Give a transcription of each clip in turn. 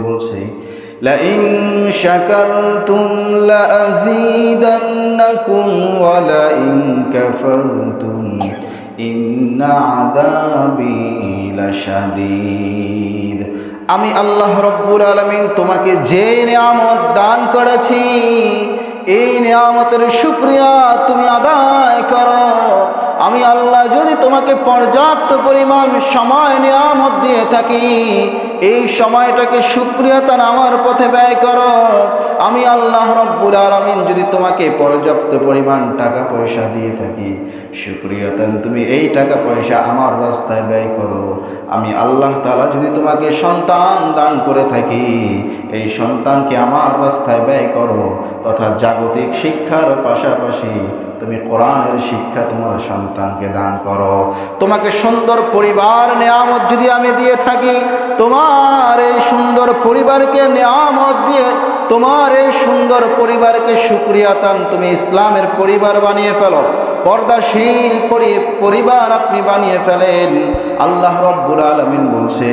বলছে لئن شكرتم لأزيدنكم ولئن كفرتم إن عذابي لشديد আমি আল্লাহ রব্বুল আলমিন তোমাকে যে নিয়ামত দান করেছি এই নিয়ামতের শুক্রিয়া তুমি আদায় করো আমি আল্লাহ যদি তোমাকে পর্যাপ্ত পরিমাণ সময়, নিয়ামত দিয়ে থাকি, এই সময়টাকে সুক্রিয়াতান আমার পথে ব্যয় করো। আমি আল্লাহ রব্বুল আলমিন যদি তোমাকে পর্যাপ্ত পরিমাণ টাকা পয়সা দিয়ে থাকি সুক্রিয়াতান তুমি এই টাকা পয়সা আমার রাস্তায় ব্যয় করো। আমি আল্লাহ তালা যদি তোমাকে সন্তান দান করে থাকি, এই সন্তানকে আমার রাস্তায় ব্যয় করো। তথা জাগতিক শিক্ষার পাশাপাশি তুমি কোরআনের শিক্ষা তোমার সন্তানকে দান করো। তোমাকে সুন্দর পরিবার নেয়ামত যদি আমি দিয়ে থাকি, তোমার এই সুন্দর পরিবারকে নেয়ামত দিয়ে তোমার এই সুন্দর পরিবারকে সুক্রিয়াতান তুমি ইসলামের পরিবার বানিয়ে ফেলো। পর্দাশীল পরিবার আপনি বানিয়ে ফেলেন। আল্লাহ রব্বুল আলমিন বলছে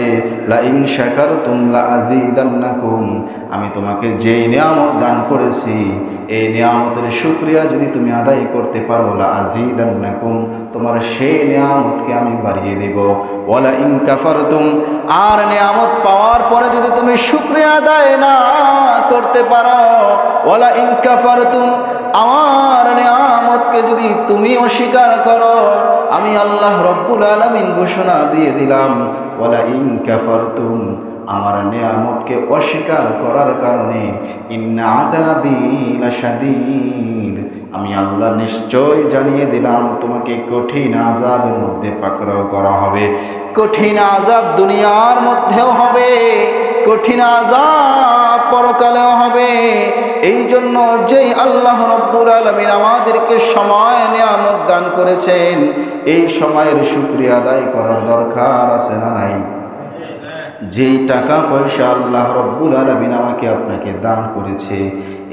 লাইং শাকার তুমলা আজিদান্নাকুম আমি তোমাকে যেই নিয়ামত দান করেছি, এই নিয়ামতের শুক্রিয়া যদি তুমি আদায় করতে পারো লা আজিদান্নাকুম তোমার সেই নিয়ামতকে আমি বাড়িয়ে দেব। ওয়ালা ইন কাফারতুম, আর নিয়ামত পাওয়ার পরে যদি তুমি শুক্রিয়া আদায় না করতে পারো। ওয়ালা ইন কাফারতুম, আমার নিয়ামতকে যদি তুমি অস্বীকার করো, আমি আল্লাহ রব্বুল আলমিন ঘোষণা দিয়ে দিলাম, ওয়ালা ইন কাফারতুম, আমার নিয়ামতকে অস্বীকার করার কারণে, ইন্না আদাবি লাশাদীদ। আমি আল্লাহ নিশ্চয় জানিয়ে দিলাম, তোমাকে কঠিন আজাবের মধ্যে পাকড়াও করা হবে। কঠিন আজাব দুনিয়ার মধ্যেও হবে। কঠিন আজাব পরকালেও হবে। এই জন্য যেই আল্লাহ রব্বুল আলমিন আমাদেরকে সময় নিয়ামত দান করেছেন, এই সময়ের শুক্রিয়া আদায় করার দরকার আছে না নাই? যেই টাকা পয়সা আল্লাহ রব্বুল আলমিন আমাকে আপনাকে দান করেছে,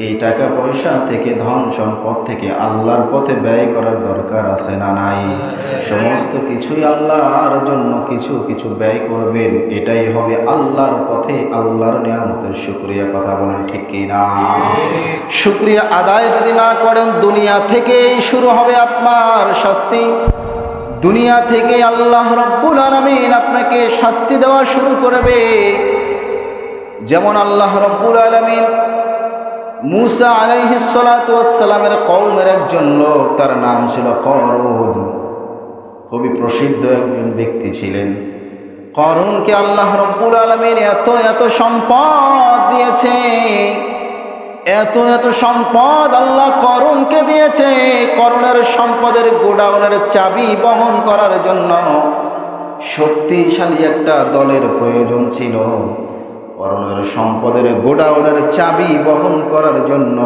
এই টাকা পয়সা থেকে ধন সম্পদ থেকে আল্লাহর পথে ব্যয় করার দরকার আছে না নাই? সমস্ত কিছুই আল্লাহর জন্য কিছু কিছু ব্যয় করবেন, এটাই হবে আল্লাহর পথে আল্লাহর নিয়ামতের শুক্রিয়া কথা, বলেন ঠিক কি না? শুক্রিয়া আদায় যদি না করেন, দুনিয়া থেকেই শুরু হবে আপনার শাস্তি। দুনিয়া থেকে আল্লাহ রব্বুল আলমিন আপনাকে শাস্তি দেওয়া শুরু করবে। যেমন আল্লাহ রব্বুল আলমিন মুসা আলাইহিসালামের কৌমের একজন লোক, তার নাম ছিল করুন। খুবই প্রসিদ্ধ একজন ব্যক্তি ছিলেন। করুনকে আল্লাহ রব্বুল আলমিন এত এত সম্পদ দিয়েছে। এত এত সম্পদ আল্লাহ করুণকে দিয়েছে, করুণের সম্পদের গোডাউনের চাবি বহন করার জন্য। শক্তিশালী একটা দলের প্রয়োজন ছিল। করুণের সম্পদের গোডাউনের চাবি বহন করার জন্য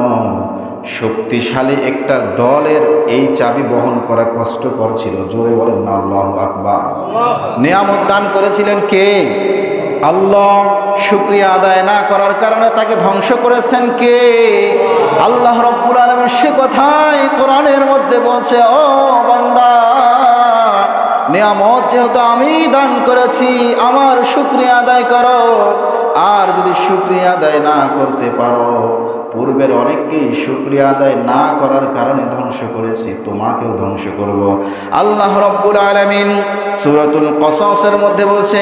শক্তিশালী একটা দলের এই চাবি বহন করা কষ্টকর ছিল। জোরে বলেন না, আল্লাহ আকবার। নিয়ামত দান করেছিলেন কে? আল্লাহ শুক্রিয়া আদায় না করার কারণে তাকে ধ্বংস করেছেন কে? আল্লাহ রব্বুল আলমের সে কথাই কোরআনের মধ্যে বলছে, ও বান্দা, নিয়ামত যেহেতু আমি দান করেছি, আমার শুক্রিয়া আদায় করো। আর যদি শুক্রিয়া আদায় না করতে পারো পূর্বের অনেককেই শুক্রিয়া আদায় না করার কারণে ধ্বংস করেছি, তোমাকেও ধ্বংস করব। আল্লাহ রব্বুল আলমিন সুরতুল কসসের মধ্যে বলছে,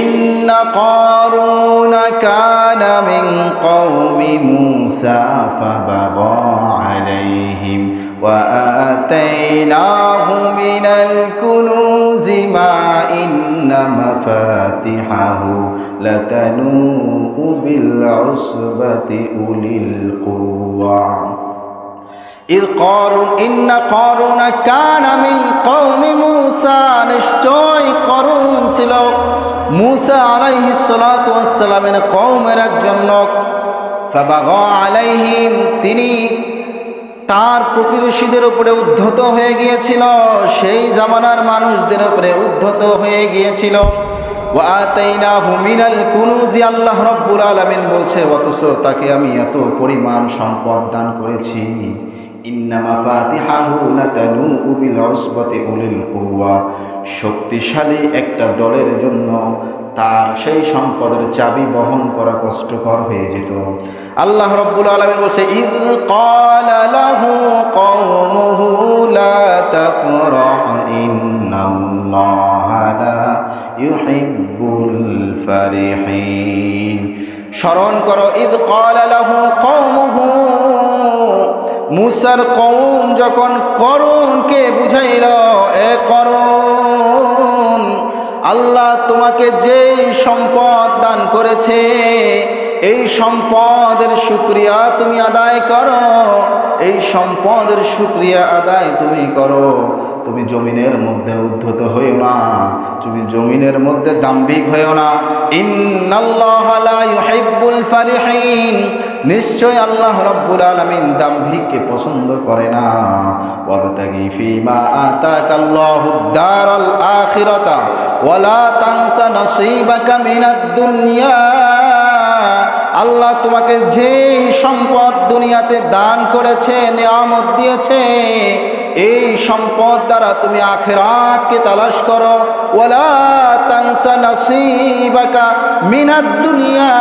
ইন্না করুনা কানা মিন কওমি মুসা আলাইহিম। وآتيناه من الكنوز ما إن مفاتحه لتنوء بالعصبة أولي القوة إذ قارون إن قارون كان من قوم موسى নিশ্চয় করুন ছিল মুসা আলাইহিস সালাতু ওয়াসসালামের কওমের একজন লোক ফাবাগা আলাইহিম তিনি তার প্রতিবেশীদের উপরে উদ্ধত হয়ে গিয়েছিল। সেই জামানার মানুষদের উপরে উদ্ধত হয়ে গিয়েছিল। আল্লাহ রব্বুল আলমিন বলছে, অথচ তাকে আমি এত পরিমাণ সম্পদ দান করেছি। শক্তিশালী একটা দলের জন্য তার সেই সম্পদের চাবি বহন করা কষ্টকর হয়ে যেত। আল্লাহ রব্বুল আলমিন বলছে স্মরণ করো, ইদ ক্বালা লাহু কওমুহু। মুসার কৌম যখন করুণকে বুঝাইল, এ করুণ আল্লাহ তোমাকে যেই সম্পদ দান করেছে এই সম্পদের শুক্রিয়া তুমি আদায় করো। এই সম্পদের শুক্রিয়া আদায় তুমি করো। তুমি জমিনের মধ্যে উদ্ধত হইও না। তুমি জমিনের মধ্যে দাম্ভিক হইও না। ইন্নাল্লাহ লা ইউহিব্বুল ফারিহিন। নিশ্চয় আল্লাহ রব্বুল আলামিন দাম্ভিককে পছন্দ করে না। ওয়াবতাগি ফিমা আতাকাল্লাহুদ দারাল আখিরাতা। ওয়ালা তানসা নসিবাকা মিনাদ দুনিয়া আল্লাহ তোমাকে যেই সম্পদ দুনিয়াতে দান করেছে, নিয়ামত দিয়েছে, এই সম্পদ দ্বারা তুমি আখেরাতকে তালাশ করো। ওয়ালা তানসা নাসিবাকা মিনাদ দুনিয়া।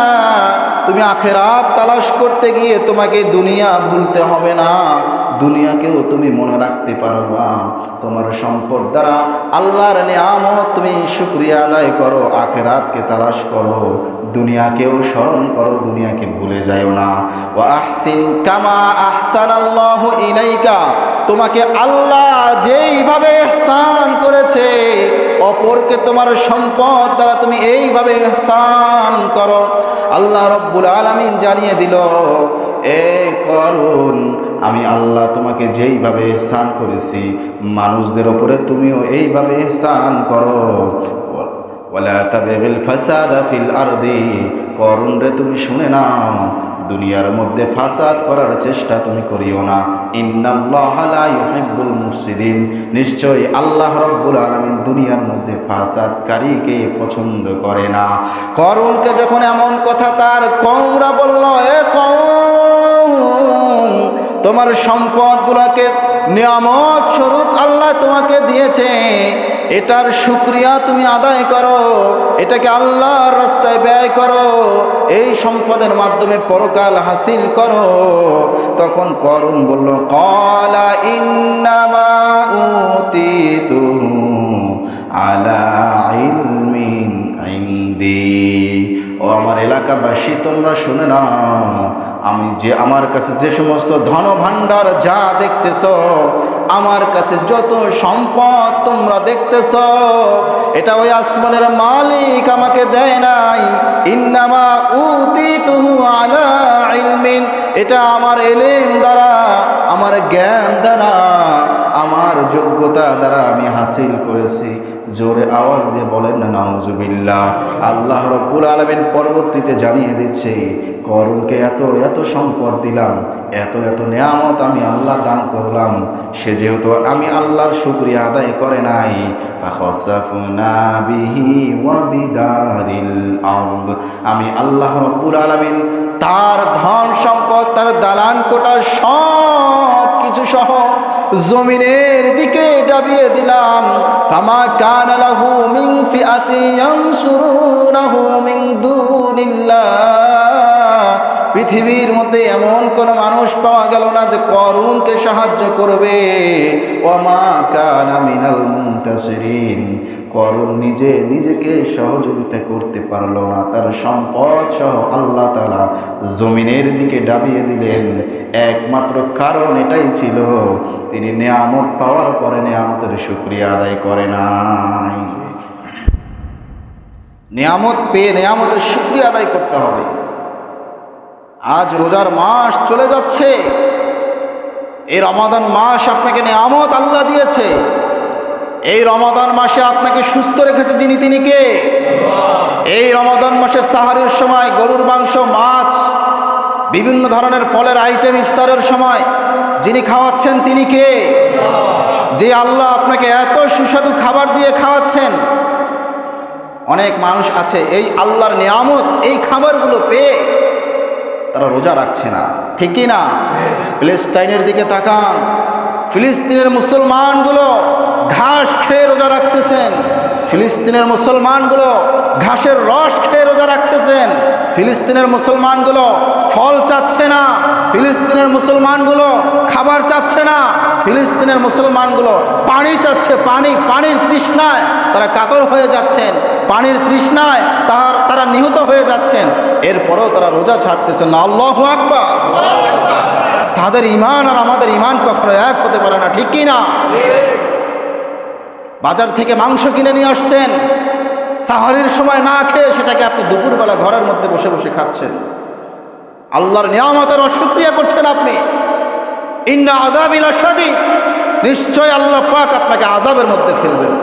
তুমি আখেরাত তালাশ করতে গিয়ে তোমাকে দুনিয়া ভুলতে হবে না। দুনিয়াকেও তুমি মনে রাখতে পারবা তোমার সম্পদ দ্বারা আল্লাহর নিয়ামত তুমি শুক্রিয়া আদায় করো, আখেরাতকে তালাশ করো। দুনিয়াকেও স্মরণ করো, দুনিয়াকে ভুলে যাইও না। ও আহসিন কামা আহসান আল্লাহ ইলাইকা। তোমাকে আল্লাহ যেইভাবে এহসান করেছে, অপরকে তোমার সম্পদ দ্বারা তুমি এইভাবে এহসান করো। আল্লাহ রব্বুল আলামিন জানিয়ে দিল, এ করুন আমি আল্লাহ তোমাকে যেইভাবে এহসান করেছি, মানুষদের ওপরে তুমিও এইভাবে এহসান করো। করুন রে তুমি শুনে নাও, দুনিয়ার মধ্যে ফাসাদ করার চেষ্টা তুমি করিও না। ইন্নাল্লাহ লা ইউহিব্বুল মুফসিদিন, নিশ্চয়ই আল্লাহ রাব্বুল আলামিন দুনিয়ার মধ্যে ফাসাদকারীকে পছন্দ করে না। করুণকে যখন এমন কথা তার কওমরা বলল, এ কওম তোমার সম্পদগুলোকে নিয়ামত স্বরূপ আল্লাহ তোমাকে দিয়েছে। এটার শুক্রিয়া তুমি আদায় করো। এটাকে আল্লাহর রাস্তায় ব্যয় করো। এই সম্পদের মাধ্যমে পরকাল হাসিল করো। তখন করুণ বলল কলা ইন্নামা আলা ইলমিন এলাকাবাসী তোমরা শুনে নাও। আমি যে আমার কাছে যে সমস্ত ধন ভাণ্ডার যা দেখতেছ, আমার কাছে যত সম্পদ তোমরা দেখতেছ, এটা ওই আসমানের মালিক আমাকে দেয় নাই। ইন্নামা উতি তুহু আলা ইলমিন, এটা আমার এলেম দ্বারা, আমার জ্ঞান দ্বারা। যোগ্যতা দ্বারা আমি হাসিল করেছি। জোরে আওয়াজ দিয়ে বলেন না নাউজুবিল্লাহ। আল্লাহ রব্বুল আলমিন পরবর্তীতে জানিয়ে দিচ্ছে, করুণকে এত এত সম্পদ দিলাম, এত এত নেয়ামত আমি আল্লাহ দান করলাম। সে যেহেতু আমি আল্লাহর শুক্রিয়া আদায় করে নাই আমি আল্লাহ রব্বুল আলামিন তার ধন সম্পদ, তার দালান কোটা সব কিছু সহ জমিনের দিকে ডাবিয়ে দিলাম। ফামা কানালাহু মিন ফিআতি ইয়ানসুরুনাহু মিন দুনিল্লাহ। পৃথিবীর মধ্যে এমন কোনো মানুষ পাওয়া গেল না যে করুণকে সাহায্য করবে। করুণ নিজে নিজেকে সহযোগিতা করতে পারল না। তার সম্পদ সহ আল্লাহ তালা জমিনের দিকে ডাবিয়ে দিলেন। একমাত্র কারণ এটাই ছিল, তিনি নেয়ামত পাওয়ার পরে নেয়ামতের শুক্রিয়া আদায় করে নাই। নিয়ামত পেয়ে নেয়ামতের শুক্রিয়া আদায় করতে হবে। আজ রোজার মাস চলে যাচ্ছে। এই রমাদান মাস আপনাকে নিয়ামত আল্লাহ দিয়েছে। এই রমাদান মাসে আপনাকে সুস্থ রেখেছে যিনি তিনি কে? এই রমাদান মাসে সাহারির সময়, গরুর মাংস, মাছ, বিভিন্ন ধরনের ফলের আইটেম ইফতারের সময় যিনি খাওয়াচ্ছেন তিনি কে? যে আল্লাহ আপনাকে এত সুস্বাদু খাবার দিয়ে খাওয়াচ্ছেন। অনেক মানুষ আছে, এই আল্লাহর নিয়ামত এই খাবারগুলো পেয়ে তারা রোজা রাখছে না। ঠিক কি না? ফিলিস্তাইনের দিকে তাকান। ফিলিস্তিনের মুসলমানগুলো ঘাস খেয়ে রোজা রাখতেছেন। ফিলিস্তিনের মুসলমানগুলো ঘাসের রস খেয়ে রোজা রাখতেছেন। ফিলিস্তিনের মুসলমানগুলো ফল চাচ্ছে না। ফিলিস্তিনের মুসলমানগুলো খাবার চাচ্ছে না। ফিলিস্তিনের মুসলমানগুলো পানি চাচ্ছে, পানি, পানির তৃষ্ণায় তারা কাতর হয়ে যাচ্ছেন। পানির তৃষ্ণায় তার তারা নিহত হয়ে যাচ্ছেন। এরপরেও তারা রোজা ছাড়তেছেন না। আল্লাহ আকবার। তাদের ইমান আর আমাদের ইমান কখনো এক হতে পারে না। ঠিক কি না? বাজার থেকে মাংস কিনে নিয়ে আসছেন। সাহারির সময় না খেয়ে সেটাকে আপনি দুপুরবেলা ঘরের মধ্যে বসে বসে খাচ্ছেন। আল্লাহর নিয়ামতের অসুক্রিয়া করছেন আপনি। ইন্না আজাবিল নিশ্চয় আল্লাহ পাক আপনাকে আজাবের মধ্যে ফেলবেন।